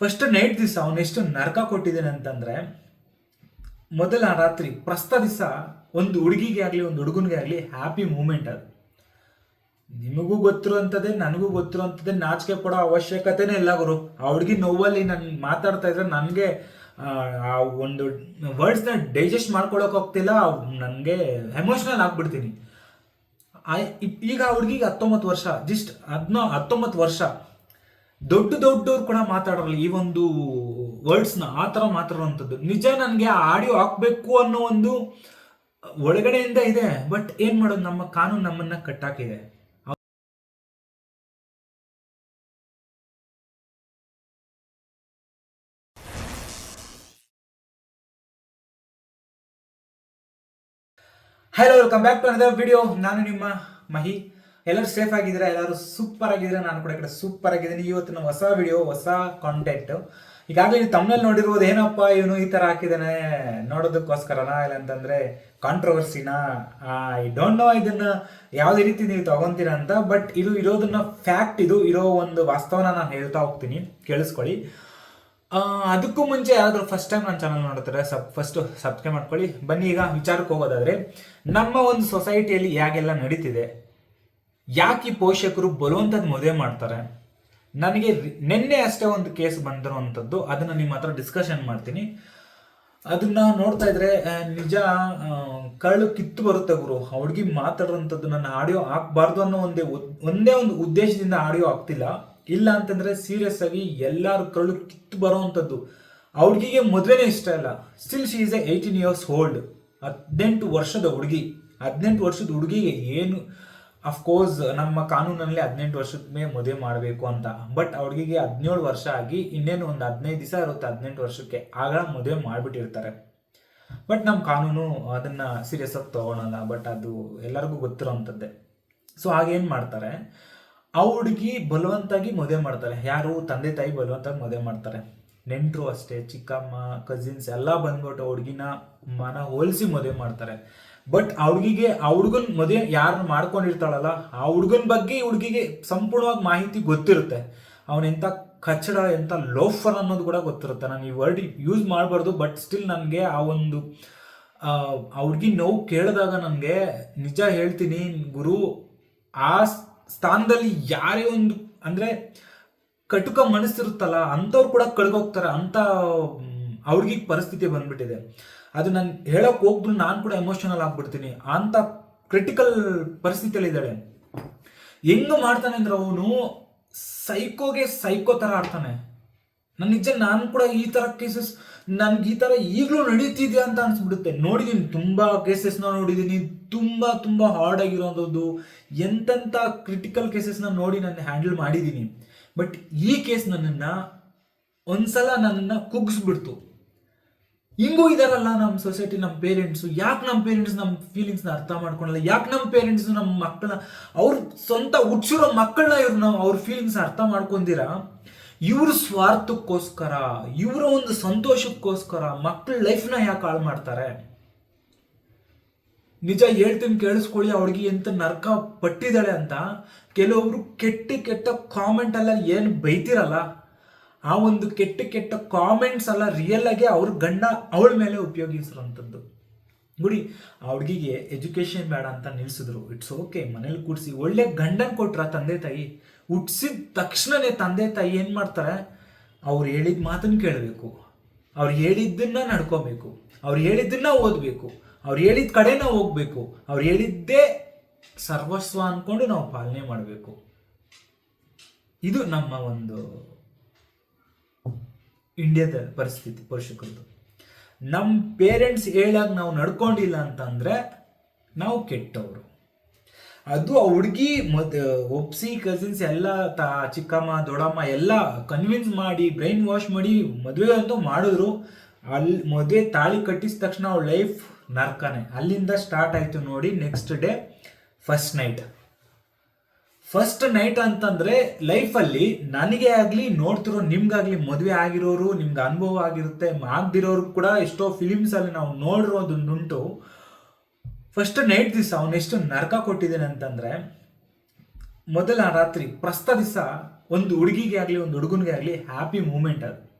First night ದಿವಸ ಅವನೆಷ್ಟು ನರಕ ಕೊಟ್ಟಿದ್ದೇನೆ ಅಂತಂದ್ರೆ, ಮೊದಲ ರಾತ್ರಿ ಪ್ರಸ್ತ ದಿವಸ ಒಂದು ಹುಡುಗಿಗೆ ಆಗಲಿ, ಒಂದು ಹುಡುಗನಿಗೆ ಆಗಲಿ ಹ್ಯಾಪಿ ಮೂಮೆಂಟ್ ಅದು. ನಿಮಗೂ ಗೊತ್ತಿರುವಂಥದ್ದೇ ನನಗೂ ಗೊತ್ತಿರುವಂಥದ್ದೇ ನಾಚಿಕೆ ಕೊಡೋ ಅವಶ್ಯಕತೆನೇ ಇಲ್ಲ ಗುರು. ಆ ಹುಡುಗಿ ನೋವಲ್ಲಿ ನಾನು ಮಾತಾಡ್ತಾ ಇದ್ರೆ ನನಗೆ, ಆ ಒಂದು ವರ್ಡ್ಸ್ನ ಡೈಜೆಸ್ಟ್ ಮಾಡ್ಕೊಳಕ್ ಹೋಗ್ತಿಲ್ಲ, ನನಗೆ ಎಮೋಷ್ನಲ್ ಆಗ್ಬಿಡ್ತೀನಿ. ಈಗ ಆ ಹುಡುಗಿಗೆ ಹತ್ತೊಂಬತ್ತು ವರ್ಷ ಜಸ್ಟ್ ಹದಿನೋ, ಹತ್ತೊಂಬತ್ತು ವರ್ಷ. ದೊಡ್ಡ ದೊಡ್ಡವ್ರು ಕೂಡ ಮಾತಾಡೋಲ್ಲ ಈ ಒಂದು ವರ್ಡ್ಸ್ನ ಆ ಥರ ಮಾತಾಡುವಂಥದ್ದು. ನಿಜ ನನಗೆ ಆ ಆಡಿಯೋ ಹಾಕ್ಬೇಕು ಅನ್ನೋ ಒಂದು ಒಳಗಡೆಯಿಂದ ಇದೆ ಬಟ್ ಏನು ಮಾಡೋದು, ನಮ್ಮ ಕಾನೂನು ನಮ್ಮನ್ನ ಕಟ್ಟಾಕಿದೆ. Hello welcome back to another video ನಾನು ನಿಮ್ಮ ಮಹಿ. ಎಲ್ಲರೂ ಸೇಫ್ ಆಗಿದ್ದೀರಾ? ಎಲ್ಲರೂ ಸೂಪರ್ ಆಗಿದ್ದೀರಾ? ನಾನು ಕೂಡ ಕಡೆ ಸೂಪರ್ ಆಗಿದ್ದೀನಿ. ಇವತ್ತಿನ ಹೊಸ ವಿಡಿಯೋ ಹೊಸ ಕಾಂಟೆಂಟ್ ಈಗಾಗಲೇ ನೀವು ತಮ್ಮಲ್ಲಿ ನೋಡಿರ್ಬೋದು. ಏನಪ್ಪ ಇವನು ಈ ಥರ ಹಾಕಿದ್ದಾನೆ? ನೋಡೋದಕ್ಕೋಸ್ಕರನಾ ಇಲ್ಲ ಅಂತಂದ್ರೆ ಕಾಂಟ್ರವರ್ಸಿನ ಐ ಡೋಂಟ್ ನೋ ಇದನ್ನ ಯಾವುದೇ ರೀತಿ ನೀವು ತಗೊಂತೀರ ಅಂತ ಬಟ್ ಇದು ಇರೋದನ್ನ ಫ್ಯಾಕ್ಟ್ ಇದು ಇರೋ ಒಂದು ವಾಸ್ತವನ ನಾನು ಹೇಳ್ತಾ ಹೋಗ್ತೀನಿ. ಕೇಳಿಸ್ಕೊಳ್ಳಿ. ಅದಕ್ಕೂ ಮುಂಚೆ ಯಾವ್ದಾದ್ರು ಫಸ್ಟ್ ಟೈಮ್ ನನ್ನ ಚಾನಲ್ ನೋಡ್ತಾರೆ ಸಬ್ ಫಸ್ಟ್ ಸಬ್ಸ್ಕ್ರೈಬ್ ಮಾಡ್ಕೊಳ್ಳಿ. ಬನ್ನಿ ಈಗ ವಿಚಾರಕ್ಕೆ ಹೋಗೋದಾದ್ರೆ, ನಮ್ಮ ಒಂದು ಸೊಸೈಟಿಯಲ್ಲಿ ಹೇಗೆಲ್ಲ ನಡೀತಿದೆ. ಯಾಕೆ ಪೋಷಕರು ಬಲವಂತದ ಮದುವೆ ಮಾಡ್ತಾರೆ? ನನಗೆ ನಿನ್ನೆ ಅಷ್ಟೇ ಒಂದು ಕೇಸ್ ಬಂದಿರುವಂಥದ್ದು. ಅದನ್ನ ನಿಮ್ಮ ಹತ್ರ ಡಿಸ್ಕಷನ್ ಮಾಡ್ತೀನಿ. ಅದನ್ನ ನೋಡ್ತಾ ಇದ್ರೆ ನಿಜ ಕಳ್ಳು ಕಿತ್ತು ಬರುತ್ತೆ ಗುರು. ಹುಡುಗಿ ಮಾತಾಡುವಂಥದ್ದು ನನ್ನ ಆಡಿಯೋ ಹಾಕ್ಬಾರ್ದು ಅನ್ನೋ ಒಂದೇ ಒಂದೇ ಒಂದು ಉದ್ದೇಶದಿಂದ ಆಡಿಯೋ ಆಗ್ತಿಲ್ಲ. ಇಲ್ಲ ಅಂತಂದ್ರೆ ಸೀರಿಯಸ್ ಆಗಿ ಎಲ್ಲಾರು ಕರಳು ಕಿತ್ತು ಬರೋವಂಥದ್ದು. ಹುಡುಗಿಗೆ ಮದುವೆನೇ ಇಷ್ಟ ಇಲ್ಲ. Still she is a eighteen years old ಹದಿನೆಂಟು ವರ್ಷದ ಹುಡುಗಿ. ಹದಿನೆಂಟು ವರ್ಷದ ಹುಡುಗಿಗೆ ಏನು ಅಫ್ಕೋರ್ಸ್ ನಮ್ಮ ಕಾನೂನಲ್ಲಿ ಹದಿನೆಂಟು ವರ್ಷದ ಮೇಲೆ ಮದುವೆ ಮಾಡಬೇಕು ಅಂತ. ಬಟ್ ಅವ್ರಿಗೆ ಹದಿನೇಳು ವರ್ಷ ಆಗಿ ಇನ್ನೇನು ಒಂದು ಹದಿನೈದು ದಿವಸ ಇರುತ್ತೆ ಹದಿನೆಂಟು ವರ್ಷಕ್ಕೆ. ಆಗ ಮದುವೆ ಮಾಡಿಬಿಟ್ಟಿರ್ತಾರೆ. ಬಟ್ ನಮ್ಮ ಕಾನೂನು ಅದನ್ನು ಸೀರಿಯಸ್ ಆಗಿ ತೊಗೊಳಲ್ಲ. ಬಟ್ ಅದು ಎಲ್ಲರಿಗೂ ಗೊತ್ತಿರೋವಂಥದ್ದೇ. ಸೊ ಹಾಗೇನು ಮಾಡ್ತಾರೆ? ಆ ಹುಡುಗಿ ಬಲವಂತಾಗಿ ಮದುವೆ ಮಾಡ್ತಾರೆ. ಯಾರು? ತಂದೆ ತಾಯಿ ಬಲವಂತಾಗಿ ಮದುವೆ ಮಾಡ್ತಾರೆ. ನೆಂಟರು ಅಷ್ಟೇ, ಚಿಕ್ಕಮ್ಮ ಕಸಿನ್ಸ್ ಎಲ್ಲ ಬಂದ್ಬಿಟ್ಟು ಹುಡುಗಿನ ಮನ ಹೋಲಿಸಿ ಮದುವೆ ಮಾಡ್ತಾರೆ. ಬಟ್ ಹುಡುಗಿಗೆ, ಆ ಹುಡುಗನ್ ಮದುವೆ ಯಾರನ್ನ ಮಾಡ್ಕೊಂಡಿರ್ತಾಳಲ್ಲ, ಆ ಹುಡುಗನ ಬಗ್ಗೆ ಈ ಹುಡುಗಿಗೆ ಸಂಪೂರ್ಣವಾಗಿ ಮಾಹಿತಿ ಗೊತ್ತಿರುತ್ತೆ. ಅವನ ಎಂಥ ಕಚ್ಚಡ ಎಂಥ ಲೋಫರ್ ಅನ್ನೋದು ಕೂಡ ಗೊತ್ತಿರುತ್ತೆ. ನಾನು ಈ ವರ್ಡ್ ಯೂಸ್ ಮಾಡಬಾರ್ದು ಬಟ್ ಸ್ಟಿಲ್ ನನಗೆ ಆ ಒಂದು, ಆ ಹುಡುಗಿ ನೋವು ಕೇಳಿದಾಗ ನನಗೆ ನಿಜ ಹೇಳ್ತೀನಿ ಗುರು, ಆ ಸ್ಥಾನದಲ್ಲಿ ಯಾರೇ ಒಂದು, ಅಂದ್ರೆ ಕಟುಕ ಮನಸ್ಸಿರುತ್ತಲ್ಲ, ಅಂಥವ್ರು ಕೂಡ ಕಳ್ಗೋಗ್ತಾರೆ. ಅಂತ ಅವ್ರಿಗೆ ಪರಿಸ್ಥಿತಿ ಬಂದ್ಬಿಟ್ಟಿದೆ. ಅದು ನಾನು ಹೇಳೋಕೆ ಹೋಗ್ದ್ರು ನಾನು ಕೂಡ ಎಮೋಷನಲ್ ಆಗ್ಬಿಡ್ತೀನಿ. ಅಂತ ಕ್ರಿಟಿಕಲ್ ಪರಿಸ್ಥಿತಿಯಲ್ಲಿ ಇದ್ದಾಳೆ ಹೆಂಗ್ ಮಾಡ್ತಾನೆ ಅಂದ್ರೆ ಅವನು ಸೈಕೋಗೆ ಸೈಕೋ ತರ ಆಡ್ತಾನೆ. ನನ್ನ ನಿಜ ನಾನು ಕೂಡ ಈ ತರ ಕೇಸಸ್ ನನ್ಗೆ ಈ ತರ ಈಗಲೂ ನಡೀತಿದೆ ಅಂತ ಅನಿಸ್ಬಿಡುತ್ತೆ. ನೋಡಿದೀನಿ, ತುಂಬಾ ಕೇಸಸ್ನ ನೋಡಿದ್ದೀನಿ ತುಂಬಾ ತುಂಬಾ ಹಾರ್ಡ್ ಆಗಿರೋಂಥದ್ದು. ಎಂತೆಂಥ ಕ್ರಿಟಿಕಲ್ ಕೇಸಸ್ನ ನೋಡಿ ನಾನು ಹ್ಯಾಂಡಲ್ ಮಾಡಿದ್ದೀನಿ ಬಟ್ ಈ ಕೇಸ್ ನನ್ನನ್ನ ಒಂದ್ಸಲ ನನ್ನನ್ನು ಕುಗ್ಸ್ಬಿಡ್ತು. ಹಿಂಗೂ ಇದಾರಲ್ಲ ನಮ್ಮ ಸೊಸೈಟಿ ನಮ್ಮ ಪೇರೆಂಟ್ಸು ಯಾಕೆ ನಮ್ಮ ಪೇರೆಂಟ್ಸ್ ನಮ್ಮ ಫೀಲಿಂಗ್ಸ್ನ ಅರ್ಥ ಮಾಡ್ಕೊಳಲ್ಲ? ಯಾಕೆ ನಮ್ಮ ಪೇರೆಂಟ್ಸ್ ನಮ್ಮ ಮಕ್ಕಳನ್ನ ಅವ್ರ ಸ್ವಂತ ಹುಟ್ಟಿಸಿರೋ ಮಕ್ಕಳನ್ನ ಇವ್ರು ನಾವು ಅವ್ರ ಫೀಲಿಂಗ್ಸ್ ಅರ್ಥ ಮಾಡ್ಕೊಂಡಿರ ಇವ್ರ ಸ್ವಾರ್ಥಕ್ಕೋಸ್ಕರ, ಇವರ ಒಂದು ಸಂತೋಷಕ್ಕೋಸ್ಕರ ಮಕ್ಕಳ ಲೈಫ್ನ ಯಾಕೆ ಹಾಳು ಮಾಡ್ತಾರೆ? ನಿಜ ಹೇಳ್ತೀನಿ ಕೇಳಿಸ್ಕೊಳ್ಳಿ ಅವ್ರಿಗೆ ಎಂತ ನರ್ಕ ಪಟ್ಟಿದ್ದಾಳೆ ಅಂತ. ಕೆಲವೊಬ್ರು ಕೆಟ್ಟ ಕೆಟ್ಟ ಕಾಮೆಂಟ್ ಅಲ್ಲ ಏನು ಬೈತಿರಲ್ಲ? ಆ ಒಂದು ಕೆಟ್ಟ ಕೆಟ್ಟ ಕಾಮೆಂಟ್ಸ್ ಎಲ್ಲ ರಿಯಲ್ ಆಗಿ ಅವ್ರ ಗಂಡ ಅವಳ ಮೇಲೆ ಉಪಯೋಗಿಸಿರುವಂಥದ್ದು. ಗುಡಿ ಆ ಹುಡುಗಿಗೆ ಎಜುಕೇಶನ್ ಬೇಡ ಅಂತ ನಿಲ್ಸಿದ್ರು. ಇಟ್ಸ್ ಓಕೆ ಮನೇಲಿ ಕೂಡಿಸಿ. ಒಳ್ಳೆ ಗಂಡನ್ ಕೊಟ್ರ ತಂದೆ ತಾಯಿ, ಹುಟ್ಸಿದ ತಕ್ಷಣನೇ ತಂದೆ ತಾಯಿ ಏನು ಮಾಡ್ತಾರೆ? ಅವ್ರು ಹೇಳಿದ ಮಾತನ್ನು ಕೇಳಬೇಕು. ಅವ್ರು ಹೇಳಿದ್ದನ್ನ ನಡ್ಕೋಬೇಕು. ಅವ್ರು ಹೇಳಿದ್ದನ್ನ ಓದಬೇಕು. ಅವ್ರು ಹೇಳಿದ ಕಡೆನ ಹೋಗ್ಬೇಕು. ಅವ್ರು ಹೇಳಿದ್ದೇ ಸರ್ವಸ್ವ ಅನ್ಕೊಂಡು ನಾವು ಪಾಲನೆ ಮಾಡಬೇಕು. ಇದು ನಮ್ಮ ಒಂದು ಇಂಡಿಯಾದ ಪರಿಸ್ಥಿತಿ ಪೋಷಕರದು ನಮ್ಮ ಪೇರೆಂಟ್ಸ್ ಹೇಳಾಗ ನಾವು ನಡ್ಕೊಂಡಿಲ್ಲ ಅಂತಂದರೆ ನಾವು ಕೆಟ್ಟವರು. ಅದು ಆ ಹುಡುಗಿ ಮದ್, ಒಪ್ಸಿ ಕಸಿನ್ಸ್ ಎಲ್ಲ ತಾ, ಚಿಕ್ಕಮ್ಮ, ದೊಡ್ಡಮ್ಮ ಎಲ್ಲ ಕನ್ವಿನ್ಸ್ ಮಾಡಿ ಬ್ರೈನ್ ವಾಶ್ ಮಾಡಿ ಮದುವೆ ಅಂತೂ ಮಾಡಿದ್ರು. ಅಲ್ಲಿ ಮದುವೆ ತಾಳಿ ಕಟ್ಟಿದ ತಕ್ಷಣ ಅವ್ಳ ಲೈಫ್ ನರ್ಕನೆ. ಅಲ್ಲಿಂದ ಸ್ಟಾರ್ಟ್ ಆಯಿತು ನೋಡಿ next day first night first night ಅಂತಂದ್ರೆ ಲೈಫಲ್ಲಿ ನನಗೆ ಆಗಲಿ, ನೋಡ್ತಿರೋ ನಿಮ್ಗಾಗ್ಲಿ ಮದುವೆ ಆಗಿರೋರು, ನಿಮ್ಗೆ ಅನುಭವ ಆಗಿರುತ್ತೆ, ಆಗದಿರೋರು ಕೂಡ ಎಷ್ಟೋ ಫಿಲಿಮ್ಸ್ ಅಲ್ಲಿ ನಾವು ನೋಡಿರೋದನ್ನುಂಟು. ಫಸ್ಟ್ ನೈಟ್ ದಿವಸ ಅವನು ಎಷ್ಟು ನರಕ ಕೊಟ್ಟಿದ್ದೇನೆ ಅಂತಂದ್ರೆ, ಮೊದಲ ರಾತ್ರಿ ಪ್ರಸ್ತ ದಿವಸ ಒಂದು ಹುಡುಗಿಗೆ ಆಗಲಿ, ಒಂದು ಹುಡುಗನಿಗೆ ಆಗಲಿ ಹ್ಯಾಪಿ ಮೂಮೆಂಟ್ ಅದು.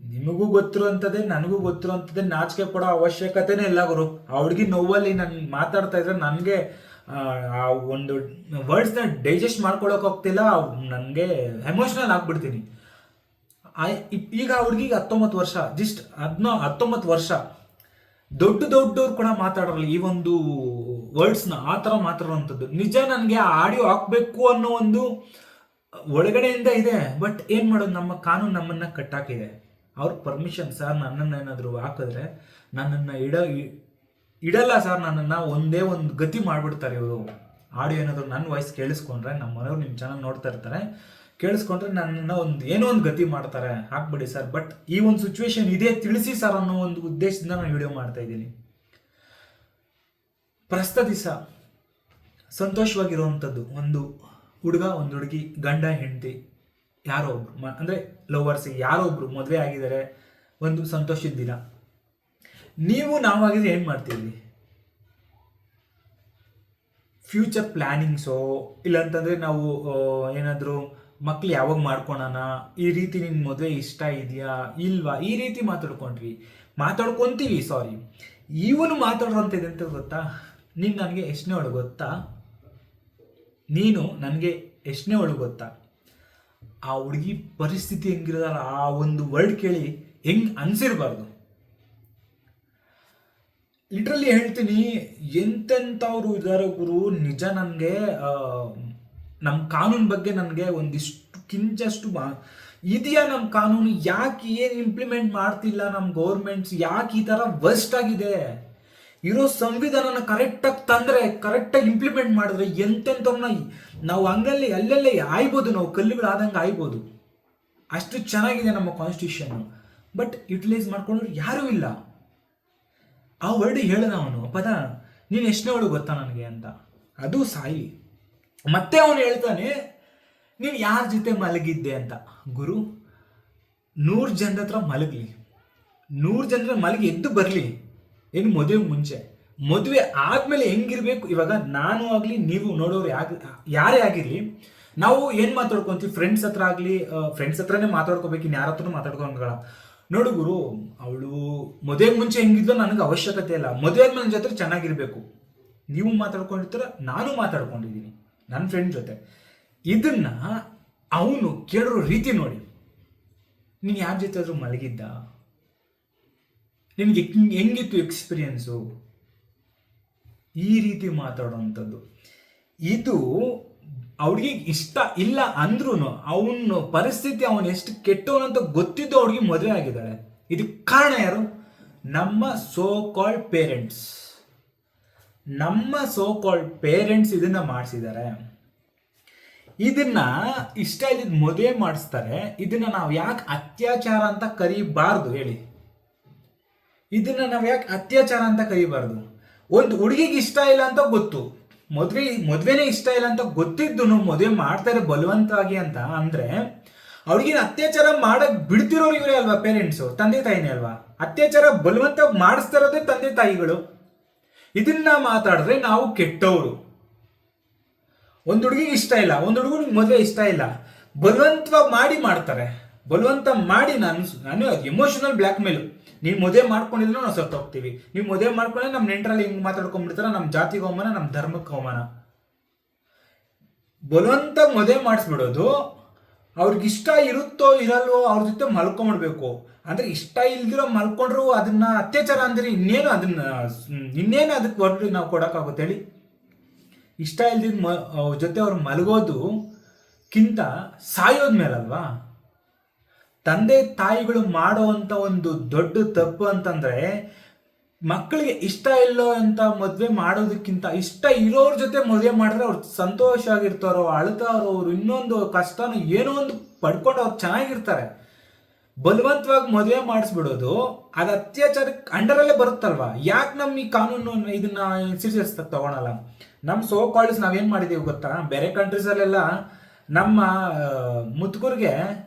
ನಿಮಗೂ ಗೊತ್ತಿರುವಂಥದ್ದೇ ನನಗೂ ಗೊತ್ತಿರುವಂಥದ್ದೇ ನಾಚಿಕೆ ಕೊಡೋ ಅವಶ್ಯಕತೆನೇ ಇಲ್ಲ ಗುರು. ಆ ಹುಡುಗಿ ನೋವಲ್ಲಿ ನಾನು ಮಾತಾಡ್ತಾ ಇದ್ರೆ ನನಗೆ ಆ ಒಂದು ವರ್ಡ್ಸ್ನ ಡೈಜೆಸ್ಟ್ ಮಾಡ್ಕೊಳಕ್ ಹೋಗ್ತಿಲ್ಲ, ನನಗೆ ಎಮೋಷ್ನಲ್ ಆಗ್ಬಿಡ್ತೀನಿ. ಈಗ ಹುಡುಗಿಗೆ ಹತ್ತೊಂಬತ್ತು ವರ್ಷ ಜಸ್ಟ್ ಹದಿನೋ ಹತ್ತೊಂಬತ್ತು ವರ್ಷ. ದೊಡ್ಡ ದೊಡ್ಡವ್ರು ಕೂಡ ಮಾತಾಡೋಲ್ಲ ಈ ಒಂದು ವರ್ಡ್ಸ್ನ ಆ ಥರ ಮಾತಾಡೋವಂಥದ್ದು ನಿಜ ನನಗೆ ಆ ಆಡಿಯೋ ಹಾಕ್ಬೇಕು ಅನ್ನೋ ಒಂದು ಒಳಗಡೆಯಿಂದ ಇದೆ ಬಟ್ ಏನು ಮಾಡೋದು? ನಮ್ಮ ಕಾನೂನು ನಮ್ಮನ್ನ ಕಟ್ಟಾಕಿದೆ. ಅವ್ರ ಪರ್ಮಿಷನ್ ಸರ್ ನನ್ನನ್ನು ಏನಾದರೂ ಹಾಕಿದ್ರೆ ನನ್ನನ್ನು ಇಡ ಇಡಲ್ಲ ಸರ್ ನನ್ನನ್ನು, ಒಂದೇ ಒಂದು ಗತಿ ಮಾಡಿಬಿಡ್ತಾರೆ ಇವರು. ಆಡಿಯೋ ಏನಾದರೂ ನನ್ನ ವಾಯ್ಸ್ ಕೇಳಿಸ್ಕೊಂಡ್ರೆ ನಮ್ಮ ಮನೆಯವ್ರು ನಿಮ್ಮ ಚೆನ್ನಾಗಿ ನೋಡ್ತಾ ಇರ್ತಾರೆ. ಕೇಳಿಸ್ಕೊಂಡ್ರೆ ನನ್ನನ್ನು ಒಂದು, ಏನೋ ಒಂದು ಗತಿ ಮಾಡ್ತಾರೆ. ಹಾಕ್ಬಿಡಿ ಸರ್ ಬಟ್ ಈ ಒಂದು ಸಿಚುವೇಶನ್ ಇದೆ ತಿಳಿಸಿ ಸರ್ ಅನ್ನೋ ಒಂದು ಉದ್ದೇಶದಿಂದ ನಾನು ವಿಡಿಯೋ ಮಾಡ್ತಾ ಇದ್ದೀನಿ. ಪ್ರಸ್ತ ದಿವಸ ಸಂತೋಷವಾಗಿರುವಂಥದ್ದು ಒಂದು ಹುಡುಗ, ಒಂದು ಹುಡುಗಿ, ಗಂಡ, ಹೆಂಡತಿ, ಯಾರೋ ಒಬ್ರು. ಅಂದ್ರೆ ಲವರ್ಸ್ ಯಾರೋ ಒಬ್ರು ಮದುವೆ ಆಗಿದ್ದಾರೆ, ಒಂದು ಸಂತೋಷದ ದಿನ. ನೀವು ನಾವಾಗಿದ್ರೆ ಏನು ಮಾಡ್ತೀರಿ? ಫ್ಯೂಚರ್ ಪ್ಲ್ಯಾನಿಂಗ್ಸೋ ಇಲ್ಲಾಂತಂದರೆ ನಾವು ಏನಾದರೂ ಮಕ್ಳು ಯಾವಾಗ ಮಾಡ್ಕೊಳೋಣ? ಈ ರೀತಿ ನಿನ್ನ ಮದುವೆ ಇಷ್ಟ ಇದೆಯಾ? ಇಲ್ವಾ? ಈ ರೀತಿ ಮಾತಾಡ್ಕೊಂಡ್ವಿ. ಮಾತಾಡ್ಕೊತೀವಿ ಸಾರಿ ಇವನು ಮಾತಾಡೋಂಥದ್ದು ಅಂತ ಗೊತ್ತಾ? ನೀನು ನನಗೆ ಎಷ್ಟನೇ ಒಳಗೆ ಗೊತ್ತಾ? ನೀನು ನನಗೆ ಎಷ್ಟನೇ ಒಳಗೆ ಗೊತ್ತಾ? ಆ ಹುಡುಗಿ ಪರಿಸ್ಥಿತಿ ಹೆಂಗಿರೋದಲ್ಲ ಆ ಒಂದು ವರ್ಡ್ ಕೇಳಿ ಹೆಂಗೆ ಅನ್ಸಿರ್ಬಾರ್ದು. ಲಿಟ್ರಲಿ ಹೇಳ್ತೀನಿ, ಎಂತೆಂಥವ್ರು ಇದ್ದಾರೆ ಗುರು, ನಿಜ ನನಗೆ ನಮ್ಮ ಕಾನೂನು ಬಗ್ಗೆ ನನಗೆ ಒಂದಿಷ್ಟು, ಕಿಂಚಷ್ಟು ಇದೆಯಾ ನಮ್ಮ ಕಾನೂನು, ಯಾಕೆ ಏನು ಇಂಪ್ಲಿಮೆಂಟ್ ಮಾಡ್ತಿಲ್ಲ ನಮ್ಮ ಗೌರ್ಮೆಂಟ್ಸ್ ಯಾಕೆ ಈ ಥರ ವರ್ಸ್ಟ್ ಆಗಿದೆ? ಇರೋ ಸಂವಿಧಾನನ ಕರೆಕ್ಟಾಗಿ ತಂದರೆ ಕರೆಕ್ಟಾಗಿ ಇಂಪ್ಲಿಮೆಂಟ್ ಮಾಡಿದ್ರೆ ಎಂತೆಂಥವ್ರನ್ನ ನಾವು ಹಂಗಲ್ಲಿ, ಅಲ್ಲೆಲ್ಲೇ ಆಯ್ಬೋದು ನಾವು ಕಲ್ಲುಗಳಾದಂಗೆ ಆಯ್ಬೋದು. ಅಷ್ಟು ಚೆನ್ನಾಗಿದೆ ನಮ್ಮ ಕಾನ್ಸ್ಟಿಟ್ಯೂಷನ್ ಬಟ್ ಯುಟಿಲೈಸ್ ಮಾಡ್ಕೊಂಡ್ರು ಯಾರೂ ಇಲ್ಲ. ಆ ವರ್ಡ್ ಹೇಳಿದ ಅವನು ಪದ ನೀನು ಎಷ್ಟನೇ ಗೊತ್ತಾ ನನಗೆ ಅಂತ. ಅದು ಸಾಯಿ. ಮತ್ತೆ ಅವನು ಹೇಳ್ತಾನೆ, ನೀನು ಯಾರ ಜೊತೆ ಮಲಗಿದ್ದೆ ಅಂತ. ಗುರು, ನೂರು ಜನರ ಹತ್ರ ಮಲಗಲಿ. ನೂರು ಜನರ ಮಲಗಿ ಎದ್ದು ಬರಲಿ. ಏನು ಮದುವೆ ಮುಂಚೆ. ಮದುವೆ ಆದಮೇಲೆ ಹೆಂಗಿರ್ಬೇಕು? ಇವಾಗ ನಾನು ಆಗಲಿ, ನೀವು ನೋಡೋರು ಯಾಕೆ ಯಾರೇ ಆಗಿರಲಿ, ನಾವು ಏನು ಮಾತಾಡ್ಕೊಂತೀವಿ? ಫ್ರೆಂಡ್ಸ್ ಹತ್ರ ಆಗಲಿ ಫ್ರೆಂಡ್ಸ್ ಹತ್ರನೇ ಮಾತಾಡ್ಕೋಬೇಕು ಇನ್ನು ಯಾರ ಹತ್ರನೂ ಮಾತಾಡ್ಕೊಂಡ್ಗಳ ನೋಡು ಗುರು, ಅವಳು ಮದುವೆಗೆ ಮುಂಚೆ ಹೆಂಗಿದ್ಲು ನನಗೆ ಅವಶ್ಯಕತೆ ಇಲ್ಲ. ಮದುವೆ ಆದ್ಮೇಲೆ ಜೊತೆ ಚೆನ್ನಾಗಿರ್ಬೇಕು. ನೀವು ಮಾತಾಡ್ಕೊಂಡಿರ್ತೀರ, ನಾನು ಮಾತಾಡ್ಕೊಂಡಿದ್ದೀನಿ ನನ್ನ ಫ್ರೆಂಡ್ ಜೊತೆ. ಇದನ್ನ ಅವನು ಕೇಳಿರೋ ರೀತಿ ನೋಡಿ. ನೀನು ಯಾರ ಜೊತೆ ಆದರೂ ಮಲಗಿದ್ದ? ನಿಮಗೆ ಹೆಂಗಿತ್ತು ಎಕ್ಸ್ಪೀರಿಯನ್ಸು ಈ ರೀತಿ ಮಾತಾಡೋವಂಥದ್ದು ಇದು ಅವ್ಳಿಗೆ ಇಷ್ಟ ಇಲ್ಲ ಅಂದ್ರೂ ಅವನ ಪರಿಸ್ಥಿತಿ ಅವನು ಎಷ್ಟು ಕೆಟ್ಟವನಂತ ಗೊತ್ತಿದ್ದು ಅವ್ರಿಗೆ ಮದುವೆ ಆಗಿದ್ದಾಳೆ. ಇದಕ್ಕೆ ಕಾರಣ ಯಾರು? ನಮ್ಮ ಸೋ ಕಾಲ್ಡ್ ಪೇರೆಂಟ್ಸ್ ನಮ್ಮ ಸೋ ಕಾಲ್ಡ್ ಪೇರೆಂಟ್ಸ್ ಇದನ್ನ ಮಾಡಿಸಿದ್ದಾರೆ. ಇದನ್ನ ಇಷ್ಟ ಇದ್ದಿದ್ದು ಮದುವೆ ಮಾಡಿಸ್ತಾರೆ. ಇದನ್ನ ನಾವು ಯಾಕೆ ಅತ್ಯಾಚಾರ ಅಂತ ಕರೀಬಾರ್ದು ಹೇಳಿ. ಇದನ್ನ ನಾವು ಯಾಕೆ ಅತ್ಯಾಚಾರ ಅಂತ ಕರೀಬಾರ್ದು? ಒಂದು ಹುಡುಗಿಗೆ ಇಷ್ಟ ಇಲ್ಲ ಅಂತ ಗೊತ್ತು. ಮದ್ವೆ, ಮದುವೆನೇ ಇಷ್ಟ ಇಲ್ಲ ಅಂತ ಗೊತ್ತಿದ್ದು ಮದುವೆ ಮಾಡ್ತಾರೆ ಬಲವಂತವಾಗಿ ಅಂತ ಅಂದ್ರೆ ಅವ್ರಿಗಿನ ಅತ್ಯಾಚಾರ ಮಾಡಕ್ ಬಿಡ್ತಿರೋರು ಇವರೇ ಅಲ್ವಾ ಪೇರೆಂಟ್ಸು ತಂದೆ ತಾಯಿನೇ ಅಲ್ವಾ? ಅತ್ಯಾಚಾರ ಬಲವಂತ ಮಾಡಿಸ್ತಾ ಇರೋದೇ ತಂದೆ ತಾಯಿಗಳು. ಇದನ್ನ ಮಾತಾಡಿದ್ರೆ ನಾವು ಕೆಟ್ಟವರು. ಒಂದು ಹುಡುಗಿಗೆ ಇಷ್ಟ ಇಲ್ಲ, ಒಂದು ಹುಡುಗನಿಗೆ ಮದುವೆ ಇಷ್ಟ ಇಲ್ಲ. ಬಲವಂತವಾಗಿ ಮಾಡಿ ಮಾಡ್ತಾರೆ. ಬಲವಂತ ಮಾಡಿ ನಾನು ನಾನು ಎಮೋಷನಲ್ ಬ್ಲ್ಯಾಕ್ ಮೇಲು ನೀವು ಮದುವೆ ಮಾಡ್ಕೊಂಡಿದ್ರು ನಾವು ಸತ್ತು ಹೋಗ್ತೀವಿ. ನೀವು ಮದುವೆ ಮಾಡ್ಕೊಂಡ್ರೆ ನಮ್ಮ ನೆಂಟರಲ್ಲಿ ಹಿಂಗೆ ಮಾತಾಡ್ಕೊಂಡ್ಬಿಡ್ತಾರೆ ನಮ್ಮ ಜಾತಿಗೆ ಅವಮಾನ ನಮ್ಮ ಧರ್ಮಕ್ಕೆ ಅವಮಾನ. ಬಲವಂತ ಮದುವೆ ಮಾಡಿಸ್ಬಿಡೋದು ಅವ್ರಿಗೆ ಇಷ್ಟ ಇರುತ್ತೋ ಇರಲ್ವೋ ಅವ್ರ ಜೊತೆ ಮಲ್ಕೊಂಡ್ಬಿಡ್ಬೇಕು ಅಂದ್ರೆ ಇಷ್ಟ ಇಲ್ದಿರೋ ಮಲ್ಕೊಂಡ್ರು ಅದನ್ನ ಅತ್ಯಾಚಾರ ಅಂದ್ರೆ, ಇನ್ನೇನು ಅದನ್ನ, ಇನ್ನೇನು ಅದಕ್ಕೆ ಹೊರಟು ನಾವು ಕೊಡೋಕ್ಕಾಗುತ್ತೆ ಹೇಳಿ? ಇಷ್ಟ ಇಲ್ದಿದ್ ಮ ಜೊತೆ ಅವ್ರು ಮಲಗೋದು ಕಿಂತ ಸಾಯೋದ ಮೇಲಲ್ವಾ ತಂದೆ ತಾಯಿಗಳು ಮಾಡುವಂತ ಒಂದು ದೊಡ್ಡ ತಪ್ಪು ಅಂತಂದ್ರೆ ಮಕ್ಕಳಿಗೆ ಇಷ್ಟ ಇಲ್ಲೋ ಅಂತ ಮದುವೆ ಮಾಡೋದಕ್ಕಿಂತ ಇಷ್ಟ ಇರೋರ ಜೊತೆ ಮದುವೆ ಮಾಡಿದ್ರೆ ಅವ್ರು ಸಂತೋಷ ಆಗಿರ್ತಾರೋ, ಅಳ್ತಾರೋ, ಅವ್ರು ಇನ್ನೊಂದು ಕಷ್ಟನೂ ಏನೋ ಒಂದು ಪಡ್ಕೊಂಡು ಅವ್ರು ಚೆನ್ನಾಗಿರ್ತಾರೆ. ಬಲವಂತವಾಗಿ ಮದುವೆ ಮಾಡಿಸ್ಬಿಡೋದು, ಅದು ಅತ್ಯಾಚಾರಕ್ಕೆ ಅಂಡರಲ್ಲೇ ಬರುತ್ತಲ್ವಾ? ಯಾಕೆ ನಮ್ಮ ಈ ಕಾನೂನು ಇದನ್ನ ಸೀರಿಯಸ್ ತಗೊಳಲ್ಲ? ನಮ್ಮ ಸೋ ಕಾಲ್ಸ್ ನಾವೇನು ಮಾಡಿದ್ದೀವಿ ಗೊತ್ತಾ? ಬೇರೆ ಕಂಟ್ರೀಸಲ್ಲೆಲ್ಲ ನಮ್ಮ ಮುತ್ಕೂರ್ಗೆ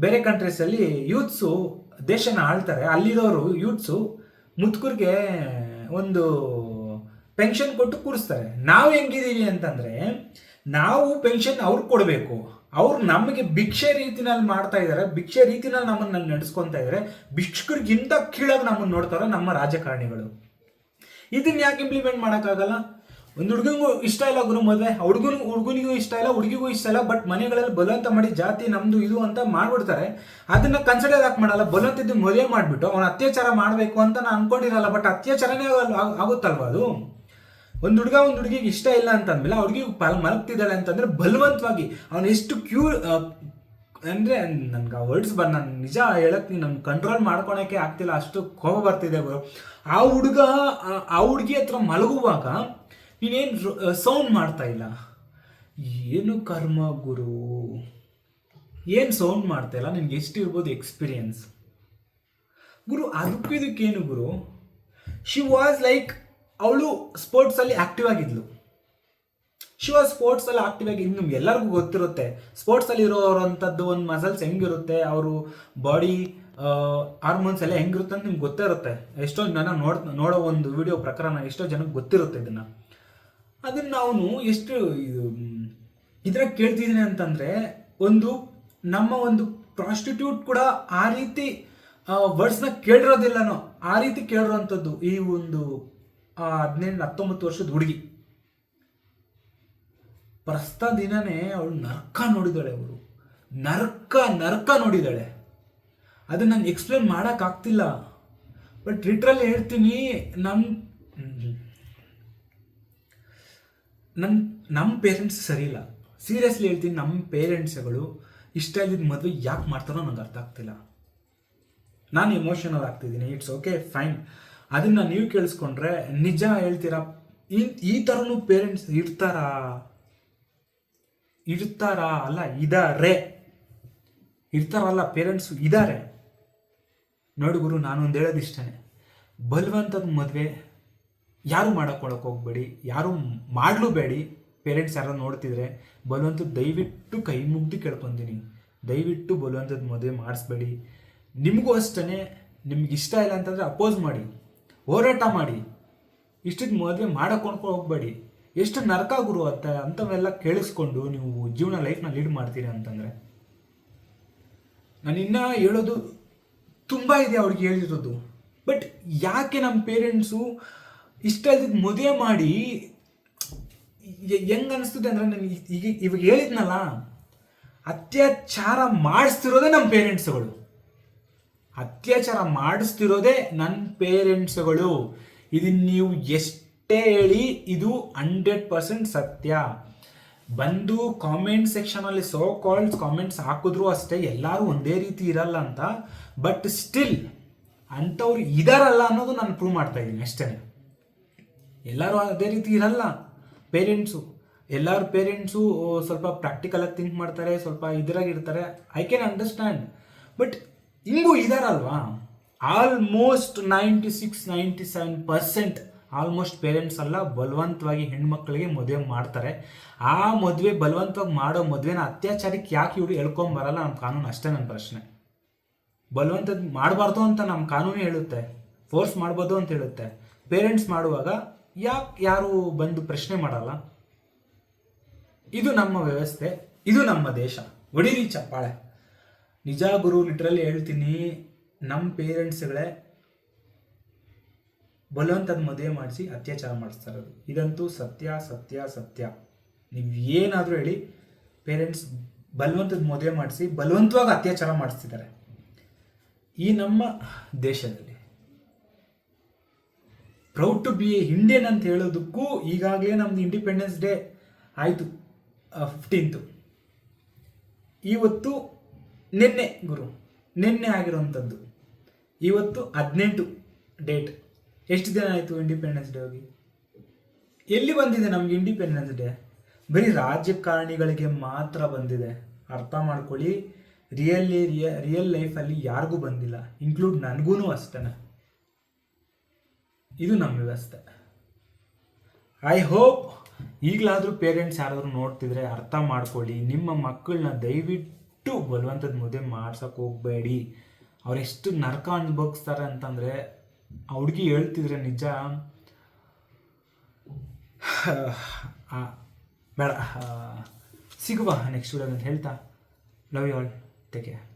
ಬೇರೆ ಕಂಟ್ರೀಸಲ್ಲಿ ಯೂತ್ಸು ದೇಶನ ಆಳ್ತಾರೆ. ಅಲ್ಲಿರೋರು ಯೂತ್ಸು ಮುತ್ಕೂರ್ಗೆ ಒಂದು ಪೆನ್ಷನ್ ಕೊಟ್ಟು ಕೂರಿಸ್ತಾರೆ. ನಾವು ಹೆಂಗಿದ್ದೀವಿ ಅಂತಂದ್ರೆ, ನಾವು ಪೆನ್ಷನ್ ಅವ್ರಿಗೆ ಕೊಡಬೇಕು. ಅವ್ರು ನಮಗೆ ಭಿಕ್ಷೆ ರೀತಿನಲ್ಲಿ ಮಾಡ್ತಾ ಇದ್ದಾರೆ ಭಿಕ್ಷೆ ರೀತಿನಲ್ಲಿ ನಮ್ಮನ್ನ ನಡೆಸ್ಕೊತಾ ಇದ್ದಾರೆ ಭಿಕ್ಷುಕರಿಗಿಂತ ಕೀಳಾಗಿ ನಮ್ಮನ್ನ ನೋಡ್ತಾರೆ ನಮ್ಮ ರಾಜಕಾರಣಿಗಳು. ಇದನ್ನ ಯಾಕೆ ಇಂಪ್ಲಿಮೆಂಟ್ ಮಾಡೋಕ್ಕಾಗಲ್ಲ? ಒಂದು ಹುಡುಗನಿಗೂ ಇಷ್ಟ ಇಲ್ಲ ಗುರು ಮದುವೆ. ಹುಡುಗನ ಹುಡುಗನಿಗೂ ಇಷ್ಟ ಇಲ್ಲ, ಹುಡುಗಿಗೂ ಇಷ್ಟ ಇಲ್ಲ ಬಟ್ ಮನೆಗಳಲ್ಲಿ ಬಲವಂತ ಮಾಡಿ ಜಾತಿ ನಮ್ದು ಇದು ಅಂತ ಮಾಡ್ಬಿಡ್ತಾರೆ. ಅದನ್ನ ಕನ್ಸಿಡರ್ ಯಾಕೆ ಮಾಡಲ್ಲ? ಬಲವಂತ ಇದ್ದು ಮದುವೆ ಮಾಡಿಬಿಟ್ಟು ಅವನ ಅತ್ಯಾಚಾರ ಮಾಡಬೇಕು ಅಂತ ನಾನು ಅನ್ಕೊಂಡಿರಲ್ಲ ಬಟ್ ಅತ್ಯಾಚಾರನೇ ಆಗುತ್ತಲ್ವ ಆಗ್- ಆಗುತ್ತಲ್ವಾ ಅದು? ಒಂದು ಹುಡುಗ ಒಂದು ಹುಡುಗಿಗೆ ಇಷ್ಟ ಇಲ್ಲ ಅಂತಂದ್ಮೇಲೆ ಅವ್ರಿಗೆ ಪಲ್ ಮಲಗ್ತಿದ್ದಾಳೆ ಅಂತಂದ್ರೆ ಬಲವಂತವಾಗಿ ಅವನು ಎಷ್ಟು ಕ್ಯೂ ಅಂದ್ರೆ ನನ್ಗೆ ಆ ವರ್ಡ್ಸ್ ಬರ್ ನಾನು ನಿಜ ಹೇಳಕ್ಕೆ ನನ್ ಕಂಟ್ರೋಲ್ ಮಾಡ್ಕೊಳಕ್ಕೆ ಆಗ್ತಿಲ್ಲ, ಅಷ್ಟು ಕೋಪ ಬರ್ತಿದೆ ಗುರು. ಆ ಹುಡುಗ ಆ ಹುಡುಗಿ ಹತ್ರ ಮಲಗುವಾಗ ನೀನೇನು ಸೌಂಡ್ ಮಾಡ್ತಾ ಇಲ್ಲ. ಏನು ಕರ್ಮ ಗುರು? ಏನು ಸೌಂಡ್ ಮಾಡ್ತಾ ಇಲ್ಲ? ನಿನ್ಗೆ ಎಷ್ಟಿರ್ಬೋದು ಎಕ್ಸ್ಪೀರಿಯನ್ಸ್ ಗುರು, ಅದಕ್ಕೂ ಇದಕ್ಕೇನು ಗುರು? ಶಿ ವಾಸ್ ಲೈಕ್ ಅವಳು ಸ್ಪೋರ್ಟ್ಸಲ್ಲಿ ಆಕ್ಟಿವ್ ಆಗಿದ್ಲು. ಶಿ ವಾಸ್ ಸ್ಪೋರ್ಟ್ಸಲ್ಲಿ ಆಕ್ಟಿವ್ ಆಗಿ ನಿಮ್ಗೆ ಎಲ್ಲರಿಗೂ ಗೊತ್ತಿರುತ್ತೆ. ಸ್ಪೋರ್ಟ್ಸಲ್ಲಿ ಇರೋರಂಥದ್ದು ಒಂದು ಮಸಲ್ಸ್ ಹೆಂಗಿರುತ್ತೆ, ಅವರು ಬಾಡಿ ಹಾರ್ಮೋನ್ಸ್ ಎಲ್ಲ ಹೆಂಗಿರುತ್ತೆ ಅಂತ ನಿಮ್ಗೆ ಗೊತ್ತೇ ಇರುತ್ತೆ ಎಷ್ಟೋ ಜನ ನೋಡ್ ನೋಡೋ ಒಂದು ವಿಡಿಯೋ ಪ್ರಕರಣ, ಎಷ್ಟೋ ಜನಕ್ಕೆ ಗೊತ್ತಿರುತ್ತೆ ಇದನ್ನು. ಅದನ್ನ ಅವನು ಎಷ್ಟು ಇದು ಕೇಳ್ತಿದ್ದೀನಿ ಅಂತಂದ್ರೆ, ಒಂದು ನಮ್ಮ ಒಂದು ಪ್ರಾಸ್ಟಿಟ್ಯೂಟ್ ಕೂಡ ಆ ರೀತಿ ವರ್ಡ್ಸ್ನ ಕೇಳಿರೋದಿಲ್ಲನೋ, ಆ ರೀತಿ ಕೇಳಿರೋಂಥದ್ದು ಈ ಒಂದು ಹದಿನೆಂಟು ಹತ್ತೊಂಬತ್ತು ವರ್ಷದ ಹುಡುಗಿ. ಪ್ರಸ್ತ ದಿನನೇ ಅವಳು ನರ್ಕ ನೋಡಿದಾಳೆ ಅವರು. ನರ್ಕ ನರ್ಕ ನೋಡಿದಾಳೆ. ಅದು ನಾನು ಎಕ್ಸ್ಪ್ಲೇನ್ ಮಾಡೋಕ್ಕಾಗ್ತಿಲ್ಲ ಬಟ್ ಲಿಟ್ರಲ್ಲಿ ಹೇಳ್ತೀನಿ ನಮ್ಮ ನನ್ನ ನಮ್ಮ ಪೇರೆಂಟ್ಸ್ ಸರಿ ಇಲ್ಲ. ಸೀರಿಯಸ್ಲಿ ಹೇಳ್ತೀನಿ ನಮ್ಮ ಪೇರೆಂಟ್ಸ್ಗಳು ಇಷ್ಟ ಇದ್ದಿದ್ದ ಮದುವೆ ಯಾಕೆ ಮಾಡ್ತಾರೋ ನನಗೆ ಅರ್ಥ ಆಗ್ತಿಲ್ಲ. ನಾನು ಎಮೋಷನಲ್ ಆಗ್ತಿದ್ದೀನಿ ಇಟ್ಸ್ ಓಕೆ ಫೈನ್ ಅದನ್ನು ನೀವು ಕೇಳಿಸ್ಕೊಂಡ್ರೆ ನಿಜ ಹೇಳ್ತೀರಾ? ಈ ಈ ಥರನೂ ಪೇರೆಂಟ್ಸ್ ಇರ್ತಾರಾ ಇರ್ತಾರಾ ಅಲ್ಲ, ಇದಾರೆ. ಇರ್ತಾರಲ್ಲ ಪೇರೆಂಟ್ಸ್ ಇದ್ದಾರೆ ನೋಡು ಗುರು ನಾನು ಒಂದು ಹೇಳೋದಿಷ್ಟೇ ಬಲವಂತದ ಮದುವೆ ಯಾರು ಮಾಡಕ್ಕೊಳಕ್ಕೆ ಹೋಗ್ಬೇಡಿ, ಯಾರು ಮಾಡಲೂಬೇಡಿ ಪೇರೆಂಟ್ಸ್ ಯಾರು ನೋಡ್ತಿದ್ರೆ, ಬಲವಂತ ದಯವಿಟ್ಟು ಕೈ ಮುಗ್ದು ಕೇಳ್ಕೊಂತೀನಿ. ದಯವಿಟ್ಟು ಬಲವಂತದ ಮದುವೆ ಮಾಡಿಸ್ಬೇಡಿ. ನಿಮಗೂ ಅಷ್ಟೇ ನಿಮ್ಗೆ ಇಷ್ಟ ಇಲ್ಲ ಅಂತಂದರೆ ಅಪೋಸ್ ಮಾಡಿ, ಹೋರಾಟ ಮಾಡಿ. ಇಷ್ಟದ ಮದುವೆ ಮಾಡಕ್ಕೆ ಹೋಗ್ಬೇಡಿ ಎಷ್ಟು ನರಕ ಗುರು ಅಂತ ಅಂಥವೆಲ್ಲ ಕೇಳಿಸ್ಕೊಂಡು ನೀವು ಜೀವನ ಲೈಫ್ನ ಲೀಡ್ ಮಾಡ್ತೀರಿ ಅಂತಂದರೆ. ನಾನು ಇನ್ನೂ ಹೇಳೋದು ತುಂಬ ಇದೆ ಅವ್ರಿಗೆ ಹೇಳಿರೋದು. ಬಟ್ ಯಾಕೆ ನಮ್ಮ ಪೇರೆಂಟ್ಸು ಇಷ್ಟ ಇಲ್ದಿದ್ದು ಮದುವೆ ಮಾಡಿ ಹೆಂಗೆ ಅನಿಸ್ತದೆ ಅಂದರೆ ನನಗೆ ಈಗ ಇವಾಗ ಹೇಳಿದ್ನಲ್ಲ, ಅತ್ಯಾಚಾರ ಮಾಡಿಸ್ತಿರೋದೇ ನಮ್ಮ ಪೇರೆಂಟ್ಸ್ಗಳು. ಅತ್ಯಾಚಾರ ಮಾಡಿಸ್ತಿರೋದೇ ನನ್ನ ಪೇರೆಂಟ್ಸ್ಗಳು. ಇದನ್ನ ನೀವು ಎಷ್ಟೇ ಹೇಳಿ ಇದು ಹಂಡ್ರೆಡ್ ಪರ್ಸೆಂಟ್ ಸತ್ಯ. ಬಂದು ಕಾಮೆಂಟ್ ಸೆಕ್ಷನಲ್ಲಿ ಸೋ ಕಾಲ್ಸ್ ಕಾಮೆಂಟ್ಸ್ ಹಾಕಿದ್ರು ಅಷ್ಟೇ ಎಲ್ಲರೂ ಒಂದೇ ರೀತಿ ಇರಲ್ಲ ಅಂತ. ಬಟ್ ಸ್ಟಿಲ್ ಅಂಥವ್ರು ಇದಾರಲ್ಲ ಅನ್ನೋದು ನಾನು ಪ್ರೂವ್ ಮಾಡ್ತಾ ಇದ್ದೀನಿ ಅಷ್ಟೇ. ಎಲ್ಲರೂ ಅದೇ ರೀತಿ ಇರಲ್ಲ. ಪೇರೆಂಟ್ಸು ಎಲ್ಲರ ಪೇರೆಂಟ್ಸು ಸ್ವಲ್ಪ ಪ್ರಾಕ್ಟಿಕಲಾಗಿ ಥಿಂಕ್ ಮಾಡ್ತಾರೆ, ಸ್ವಲ್ಪ ಇದ್ರಾಗಿರ್ತಾರೆ. ಐ ಕ್ಯಾನ್ ಅಂಡರ್ಸ್ಟ್ಯಾಂಡ್ ಬಟ್ ಹಿಂಗೂ ಇದಾರಲ್ವಾ? Almost ninety six ninety seven percent almost parents ಎಲ್ಲ ಬಲವಂತವಾಗಿ ಹೆಣ್ಮಕ್ಳಿಗೆ ಮದುವೆ ಮಾಡ್ತಾರೆ. ಆ ಮದುವೆ ಬಲವಂತವಾಗಿ ಮಾಡೋ ಮದುವೆನ ಅತ್ಯಾಚಾರಕ್ಕೆ ಯಾಕೆ ಇವರು ಹೇಳ್ಕೊಂಬರಲ್ಲ ನಮ್ಮ ಕಾನೂನು? ಅಷ್ಟೇ ನನ್ನ ಪ್ರಶ್ನೆ. ಬಲವಂತದ ಮಾಡಬಾರ್ದು ಅಂತ ನಮ್ಮ ಕಾನೂನು ಹೇಳುತ್ತೆ. ಫೋರ್ಸ್ ಮಾಡ್ಬೋದು ಅಂತ ಹೇಳುತ್ತೆ. ಪೇರೆಂಟ್ಸ್ ಮಾಡುವಾಗ ಯಾಕೆ ಯಾರು ಬಂದು ಪ್ರಶ್ನೆ ಮಾಡಲ್ಲ? ಇದು ನಮ್ಮ ವ್ಯವಸ್ಥೆ, ಇದು ನಮ್ಮ ದೇಶ. ಒಡಿರಿ ಚಪ್ಪಾಳೆ. ನಿಜ ಗುರು ಲಿಟ್ರಲ್ಲಿ ಹೇಳ್ತೀನಿ ನಮ್ಮ ಪೇರೆಂಟ್ಸ್ಗಳೇ ಬಲವಂತದ ಮದುವೆ ಮಾಡಿಸಿ ಅತ್ಯಾಚಾರ ಮಾಡಿಸ್ತಾ ಇರೋದು. ಇದಂತೂ ಸತ್ಯ ಸತ್ಯ ಸತ್ಯ. ನೀವು ಏನಾದರೂ ಹೇಳಿ ಪೇರೆಂಟ್ಸ್ ಬಲವಂತದ ಮದುವೆ ಮಾಡಿಸಿ ಬಲವಂತವಾಗಿ ಅತ್ಯಾಚಾರ ಮಾಡಿಸ್ತಿದ್ದಾರೆ. ಈ ನಮ್ಮ ದೇಶದಲ್ಲಿ proud to be a Indian ಅಂತ ಹೇಳೋದಕ್ಕೂ ಈಗಾಗಲೇ ನಮ್ದು ಇಂಡಿಪೆಂಡೆನ್ಸ್ ಡೇ ಆಯಿತು ಫಿಫ್ಟೀನ್ತು ಇವತ್ತು ನಿನ್ನೆ ಗುರು, ನಿನ್ನೆ ಆಗಿರೋವಂಥದ್ದು. ಇವತ್ತು ಹದಿನೆಂಟು ಡೇಟ್ ಎಷ್ಟು ದಿನ ಆಯಿತು ಇಂಡಿಪೆಂಡೆನ್ಸ್ ಡೇ ಹೋಗಿ? ಎಲ್ಲಿ ಬಂದಿದೆ ನಮ್ಗೆ ಇಂಡಿಪೆಂಡೆನ್ಸ್ ಡೇ ಬರೀ ರಾಜಕಾರಣಿಗಳಿಗೆ ಮಾತ್ರ ಬಂದಿದೆ. ಅರ್ಥ ಮಾಡ್ಕೊಳ್ಳಿ ರಿಯಲ್ಲಿ ರಿಯ ರಿಯಲ್ ಲೈಫಲ್ಲಿ ಯಾರಿಗೂ ಬಂದಿಲ್ಲ. ಇನ್ಕ್ಲೂಡ್ ನನಗೂ ಅಷ್ಟೇ ಇದು ನಮ್ಮ ವ್ಯವಸ್ಥೆ. ಐ ಹೋಪ್ ಈಗಲಾದರೂ ಪೇರೆಂಟ್ಸ್ ಯಾರಾದರೂ ನೋಡ್ತಿದ್ರೆ ಅರ್ಥ ಮಾಡ್ಕೊಳ್ಳಿ. ನಿಮ್ಮ ಮಕ್ಕಳನ್ನ ದಯವಿಟ್ಟು ಬಲವಂತದ ಮುದ್ದೆ ಮಾಡ್ಸೋಕೆ ಹೋಗಬೇಡಿ. ಅವರೆಷ್ಟು ನರಕ ಅನುಭವಿಸ್ತಾರೆ ಅಂತಂದರೆ ಆ ಹುಡುಗಿ ಹೇಳ್ತಿದ್ರೆ ನಿಜ. ಬೇಡ. ಸಿಗುವ ನೆಕ್ಸ್ಟ್ ಅಂತ ಹೇಳ್ತಾ. Love you all take care